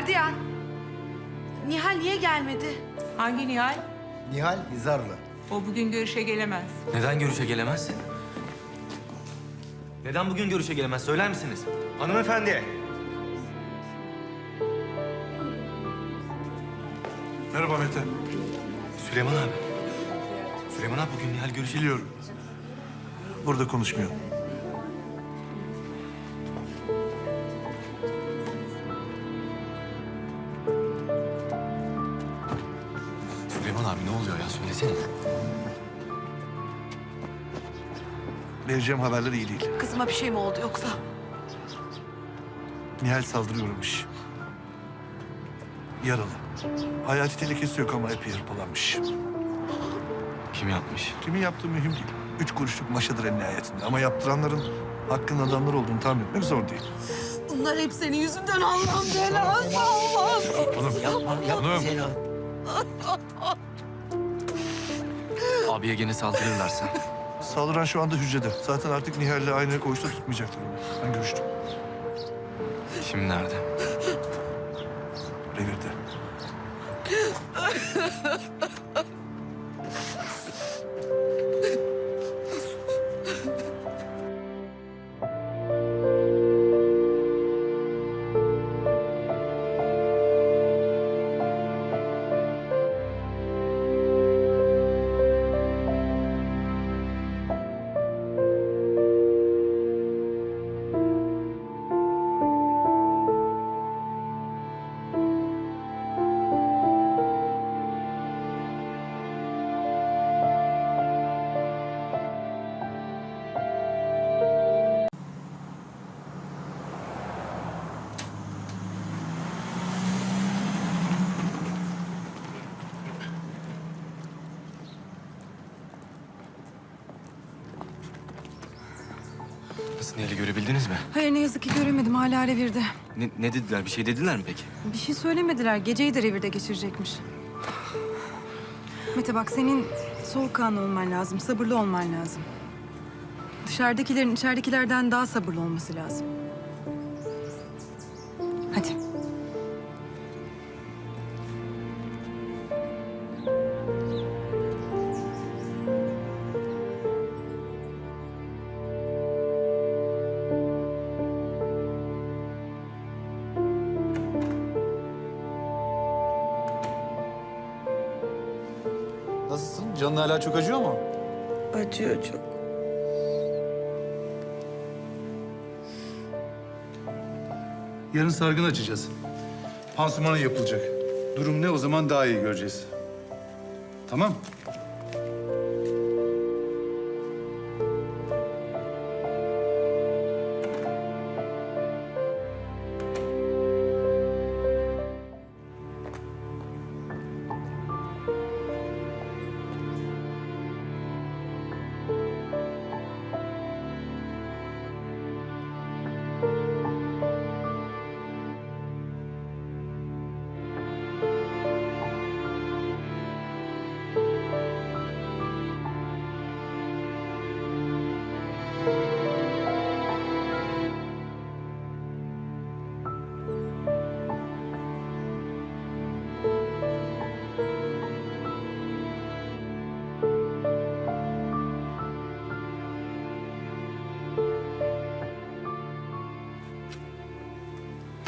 Gardiyan. Nihal niye gelmedi? Hangi Nihal? Nihal Hizarlı. O bugün görüşe gelemez. Neden görüşe gelemezsin? Neden bugün görüşe gelemez söyler misiniz? Hanımefendi. Merhaba Mete. Süleyman abi. Süleyman abi bugün Nihal görüşe... Biliyorum. Burada konuşmuyor. Söylesene. Vereceğim haberler iyi değil. Kızıma bir şey mi oldu yoksa? Nihal saldırı uğramış. Yaralı. Hayati tehlikesi yok ama epey hırpalanmış. Kim yapmış? Kimin yaptığı mühim değil. Üç kuruşluk maşadır en nihayetinde. Ama yaptıranların hakkın adamlar olduğunu tahmin etmek zor değil. Bunlar hep senin yüzünden Allah'ım belası Allah. Hanım, Yapma, yapma Hanım. Abiye gene saldırırlarsa. Saldıran şu anda hücrede. Zaten artık Nihal'le aynı koğuşta tutmayacak durumda. Ben görüştüm. Şimdi nerede? Revirde. Nasıl Nihal'i görebildiniz mi? Hayır ne yazık ki göremedim hala revirde. Ne, ne dediler? Bir şey dediler mi peki? Bir şey söylemediler. Geceyi de revirde geçirecekmiş. Mete bak senin soğukkanlı olman lazım, sabırlı olman lazım. Dışarıdakilerin içeridekilerden daha sabırlı olması lazım. Hadi. Canın hala çok acıyor mu? Acıyor çok. Yarın sargın açacağız. Pansumanı yapılacak. Durum ne o zaman daha iyi göreceğiz. Tamam.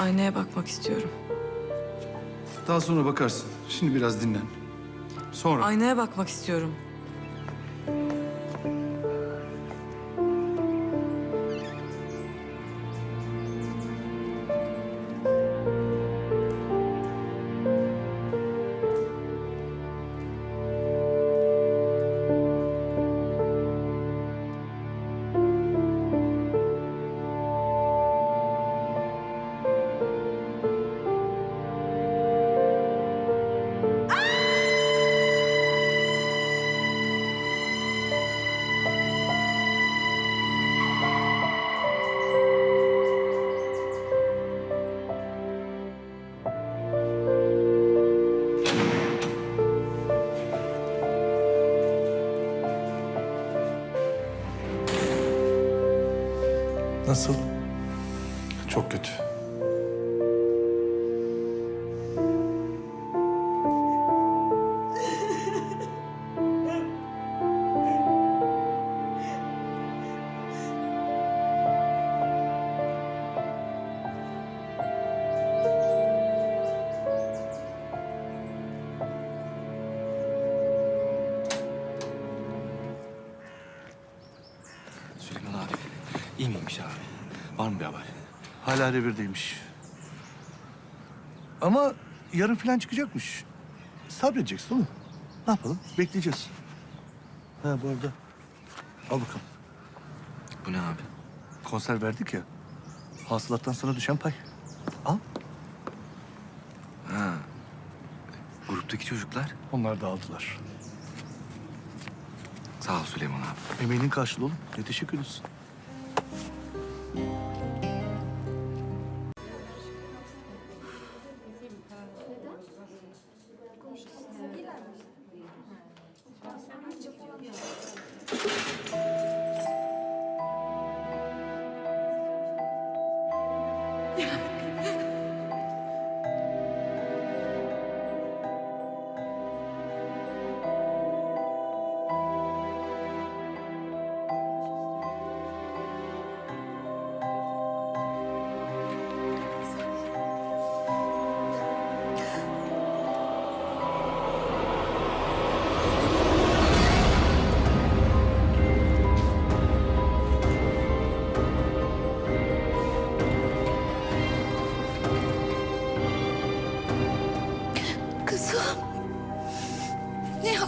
Aynaya bakmak istiyorum. Daha sonra bakarsın. Şimdi biraz dinlen. Sonra. Aynaya bakmak istiyorum. Nasıl? Çok kötü. Var mı bir haber? Hala revirdeymiş. Ama yarın falan çıkacakmış. Sabredeceksin oğlum. Ne yapalım? Bekleyeceğiz. Ha bu arada. Al bakalım. Bu ne abi? Konser verdik ya. Hasılattan sana düşen pay. Al. Ha. Gruptaki çocuklar. Onlar da aldılar. Sağ ol Süleyman abi. Emeğinin karşılığı oğlum. Ne teşekkür ediyorsun. Kızım.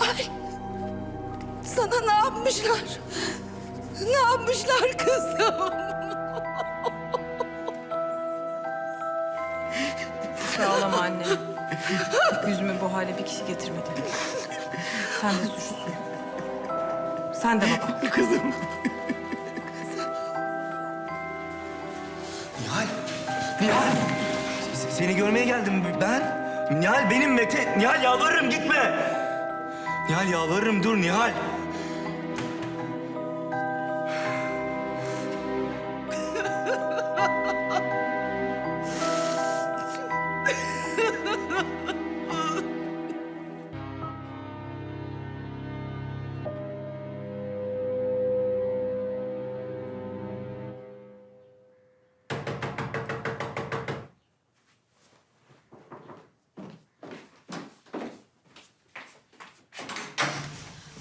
Nihal. Sana ne yapmışlar? Ne yapmışlar kızım? Ağlama anne. Yüzümü bu hale bir kişi getirmedi. Sen de suçlusun. Sen de baba. Nihal. Nihal. S- Seni görmeye geldim ben. Nihal benim Mete. Nihal yalvarırım gitme. Nihal yalvarırım dur Nihal.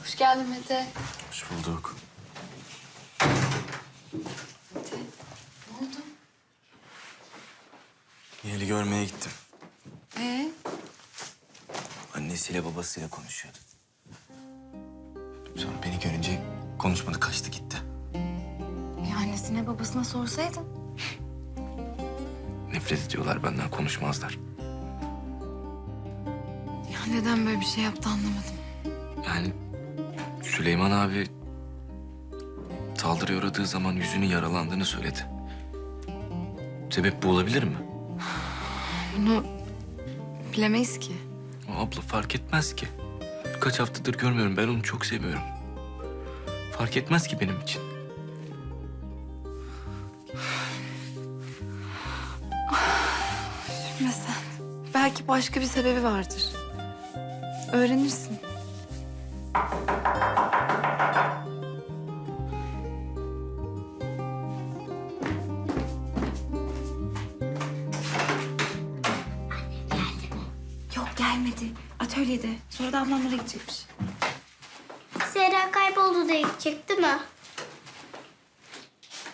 Hoş geldin Mete. Hoş bulduk. Ne oldu? Nihal'i görmeye gittim. Ee, Annesiyle babasıyla konuşuyordu. Sonra beni görünce konuşmadı kaçtı gitti. e annesine babasına sorsaydın. Nefret ediyorlar benden konuşmazlar. Ya neden böyle bir şey yaptı anlamadım. Yani Süleyman abi saldırıya uğradığı zaman yüzünün yaralandığını söyledi. Sebep bu olabilir mi? Bunu bilemeyiz ki. O abla fark etmez ki. Kaç haftadır görmüyorum. Ben onu çok seviyorum. Fark etmez ki benim için. Bilme sen. Belki başka bir sebebi vardır. Öğrenirsin. Yok gelmedi. Atölyede. Sonra da ablamlara gidecekmiş. Zehra kayboldu diye gidecek değil mi?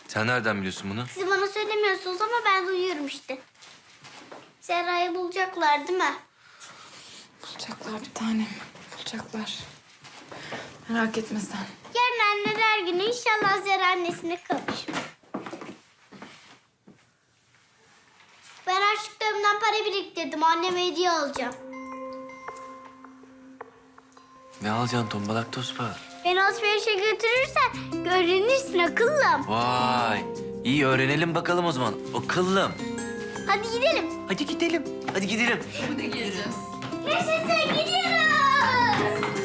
Sen nereden biliyorsun bunu? Siz bana söylemiyorsunuz ama ben duyuyorum işte. Zehra'yı bulacaklar değil mi? Bulacaklar bir tanem. Bulacaklar. Merak etme sen. Yarın anneler günü inşallah Zehra annesine kavuşur. Ben harçlıklarımdan para biriktirdim. Anneme hediye alacağım. Ne alacaksın tombalak tospa? Beni alışverişe götürürsen öğrenirsin akıllım. Vay. iyi öğrenelim bakalım o zaman. O kıllım. Hadi gidelim. Hadi gidelim. Hadi gidelim. Yaşasın gidiyoruz.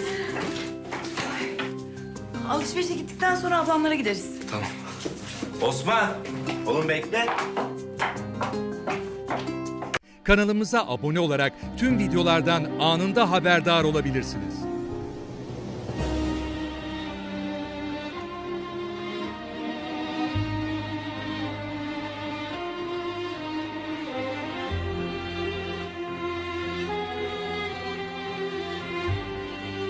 Alışverişe gittikten sonra ablamlara gideriz. Tamam. Osman. Oğlum bekle. Kanalımıza abone olarak tüm videolardan anında haberdar olabilirsiniz.